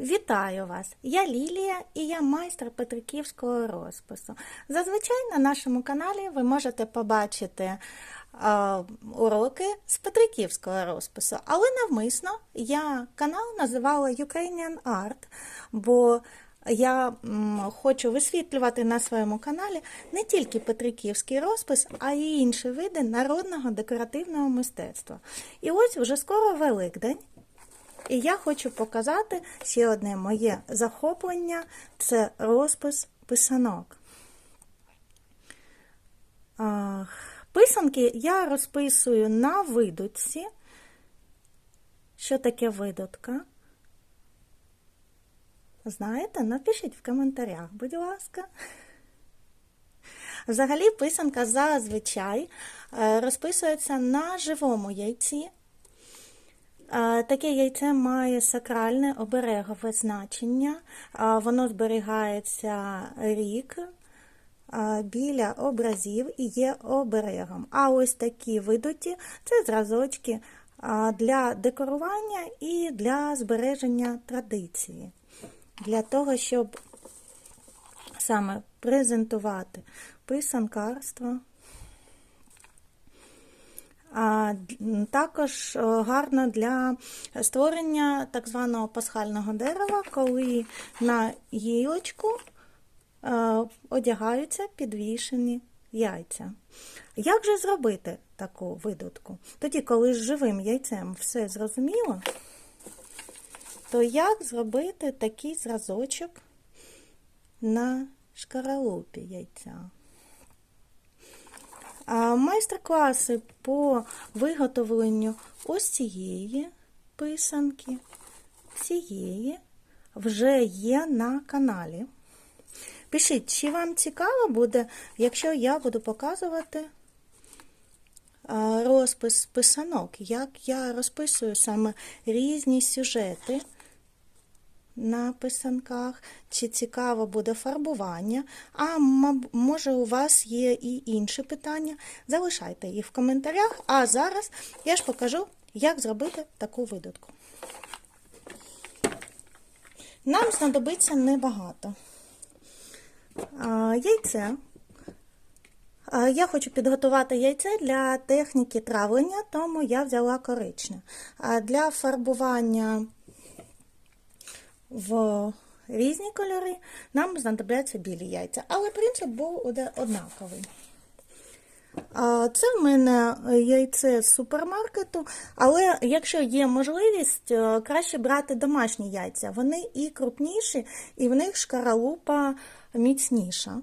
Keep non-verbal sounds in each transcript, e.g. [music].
Вітаю вас! Я Лілія і я майстер петриківського розпису. Зазвичай на нашому каналі ви можете побачити е, уроки з петриківського розпису, але навмисно я канал називала Ukrainian Art, бо я хочу висвітлювати на своєму каналі не тільки петриківський розпис, а й інші види народного декоративного мистецтва. І ось вже скоро Великдень. І я хочу показати ще одне моє захоплення це розпис писанок. Писанки я розписую на видутці. Що таке видутка? Знаєте? Напишіть в коментарях, будь ласка. Взагалі, писанка зазвичай е, розписується на живому яйці. Таке яйце має сакральне оберегове значення, воно зберігається рік біля образів і є оберегом. А ось такі видуті це зразочки для декорування і для збереження традиції, для того, щоб саме презентувати писанкарство. Також гарно для створення так званого пасхального дерева, коли на гілочку одягаються підвішені яйця. Як же зробити таку видутку? Тоді, коли з живим яйцем все зрозуміло, то як зробити такий зразочок на шкаралупі яйця? Майстер-класи по виготовленню ось цієї писанки, цієї вже є на каналі. Пишіть, чи вам цікаво буде, якщо я буду показувати розпис писанок, як я розписую саме різні сюжети на писанках, чи цікаво буде фарбування, а може у вас є і інші питання, залишайте їх в коментарях, а зараз я ж покажу, як зробити таку видатку. Нам знадобиться небагато. Яйце. Я хочу підготувати яйце для техніки травлення, тому я взяла коричне. Для фарбування в різні кольори, нам знадобляться білі яйця. Але принцип був однаковий. Це в мене яйце з супермаркету, але якщо є можливість, е, краще брати домашні яйця. Вони і крупніші, і в них шкаралупа міцніша.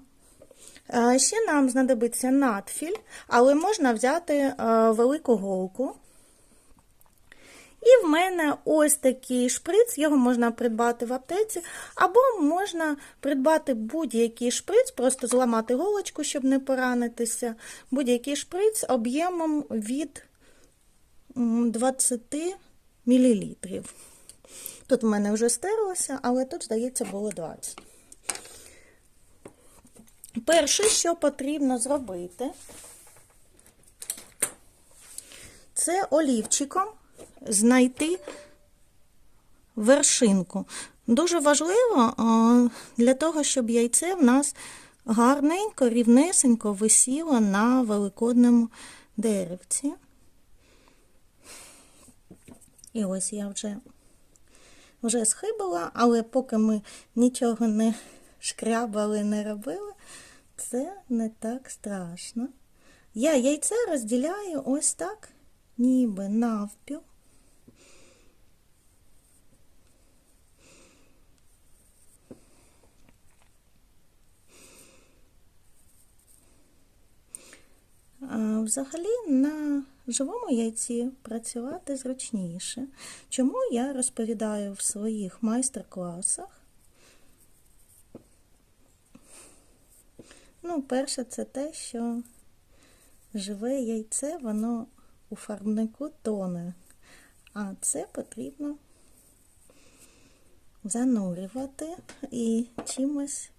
Е, ще нам знадобиться надфіль, але можна взяти е, велику голку. І в мене ось такий шприц, його можна придбати в аптеці, або можна придбати будь-який шприц, просто зламати голочку, щоб не поранитися. Будь-який шприц об'ємом від 20 мл. Тут в мене вже стерлося, але тут, здається, було 20. Перше, що потрібно зробити, це олівчиком знайти вершинку. Дуже важливо для того, щоб яйце в нас гарненько, рівнесенько висіло на великодному деревці. І ось я вже вже схибила, але поки ми нічого не шкрябали, не робили, це не так страшно. Я яйце розділяю ось так, ніби навпіл. Взагалі на живому яйці працювати зручніше. Чому я розповідаю в своїх майстер-класах? Ну, перше, це те, що живе яйце, воно у фарбнику тоне, а це потрібно занурювати і чимось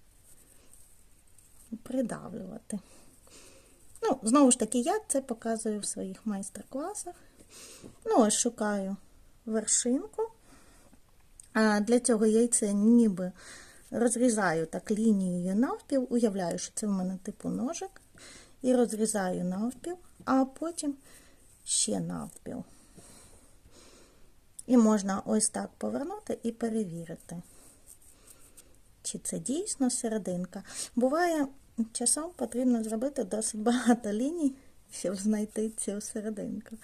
придавлювати. Ну, знову ж таки, я це показую в своїх майстер-класах. Ну, ось шукаю вершинку. А Для цього яйце ніби розрізаю так лінією навпіл, уявляю, що це в мене типу ножик, і розрізаю навпіл, а потім ще навпіл. І можна ось так повернути і перевірити, чи це дійсно серединка. Буває, часом потрібно зробити досить багато ліній, щоб знайти цю серединку.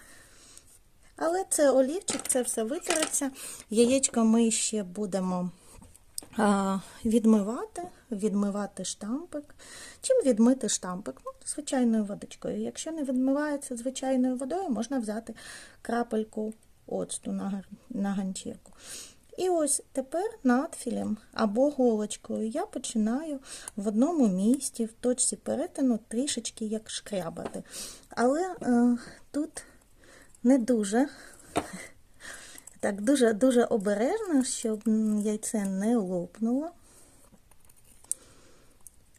Але це олівчик, це все витереться. Яєчко ми ще будемо а, відмивати, відмивати штампик. Чим відмити штампик? Ну, звичайною водичкою. Якщо не відмивається звичайною водою, можна взяти крапельку оцту на, на ганчірку. І ось тепер надфілем або голочкою я починаю в одному місці, в точці перетину, трішечки як шкрябати. Але е, тут не дуже. Так, дуже-дуже обережно, щоб яйце не лопнуло.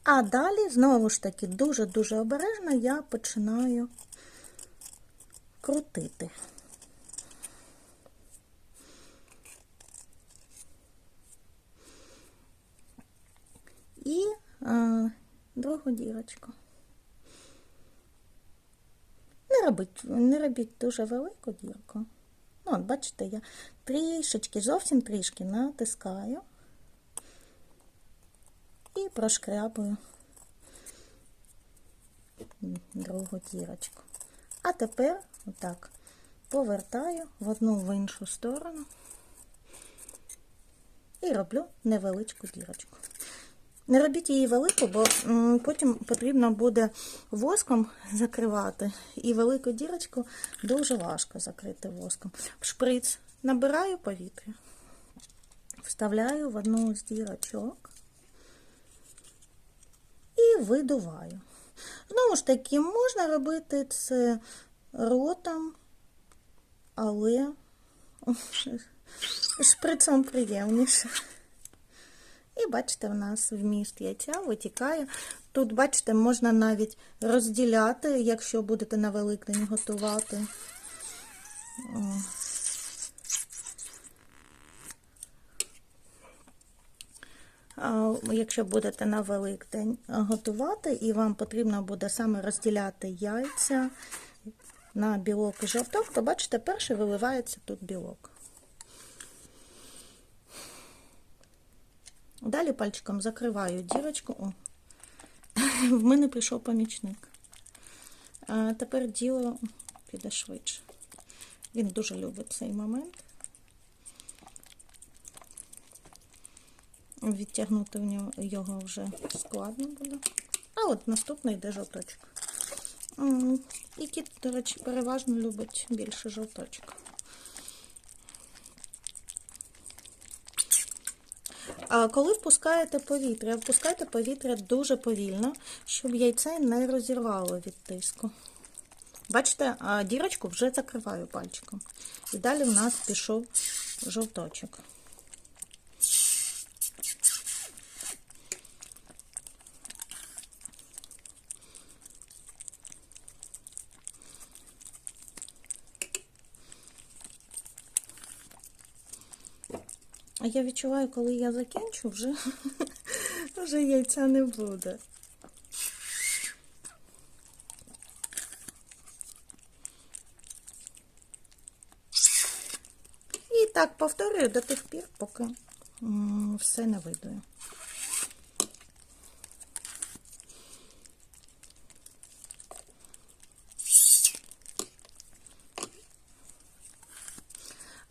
А далі, знову ж таки, дуже-дуже обережно я починаю крутити. І е, другу дірочку. Не робіть, не робіть дуже велику дірку. Ну, от бачите, я трішечки, зовсім трішки натискаю і прошкрябую другу дірочку. А тепер отак повертаю в одну в іншу сторону і роблю невеличку дірочку. Не робіть її велику, бо потім потрібно буде воском закривати. І велику дірочку дуже важко закрити воском. В шприц набираю повітря, вставляю в одну з дірочок і видуваю. Знову ж таки, можна робити це ротом, але [laughs] шприцом приємніше. І бачите, в нас вміст яйця витікає. Тут, бачите, можна навіть розділяти, якщо будете на Великдень готувати. О. Якщо будете на Великдень готувати, і вам потрібно буде саме розділяти яйця на білок і жовток, то бачите, перший виливається тут білок. Далі пальчиком закриваю дірочку. О, [laughs] в мене прийшов помічник. А тепер діло піде швидше. Він дуже любить цей момент. Відтягнути в нього його вже складно буде. А от наступний йде жовточок. І кіт, до речі, переважно любить більше жовточок. Коли впускаєте повітря, впускайте повітря дуже повільно, щоб яйце не розірвало від тиску. Бачите, дірочку вже закриваю пальчиком. І далі в нас пішов жовточок. А я відчуваю, коли я закінчу, вже, [laughs] вже яйця не буде. І так повторюю до тих пір, поки все не видаю.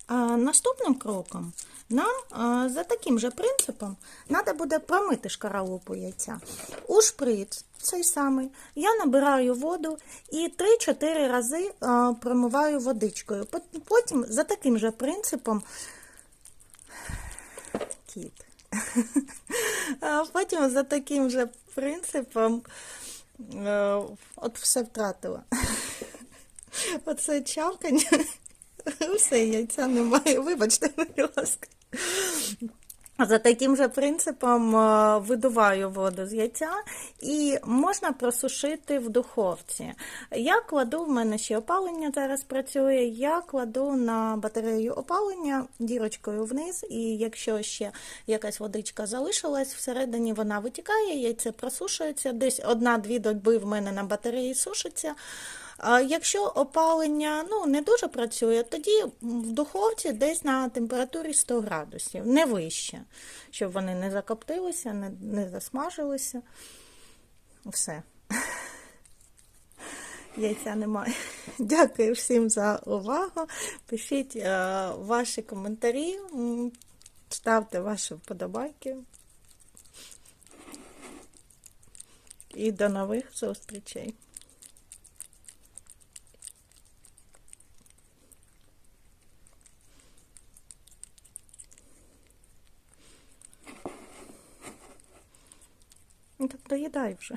А наступним кроком нам а, за таким же принципом треба буде промити шкаралупу яйця. У шприц цей самий я набираю воду і 3-4 рази а, промиваю водичкою. Потім за таким же принципом кіт. [laughs] Потім за таким же принципом е, от все втратила. [laughs] Оце чавкання. [laughs] Все, яйця немає. Вибачте, [laughs] будь ласка. За таким же принципом е, видуваю воду з яйця і можна просушити в духовці. Я кладу, в мене ще опалення зараз працює, я кладу на батарею опалення дірочкою вниз, і якщо ще якась водичка залишилась, всередині вона витікає, яйце просушується, десь одна-дві доби в мене на батареї сушиться. Якщо опалення ну, не дуже працює, тоді в духовці десь на температурі 100 градусів, не вище, щоб вони не закоптилися, не, не засмажилися. Все. [laughs] Яйця немає. [laughs] Дякую всім за увагу. Пишіть е, ваші коментарі, ставте ваші вподобайки. І до нових зустрічей. Так доїдай вже.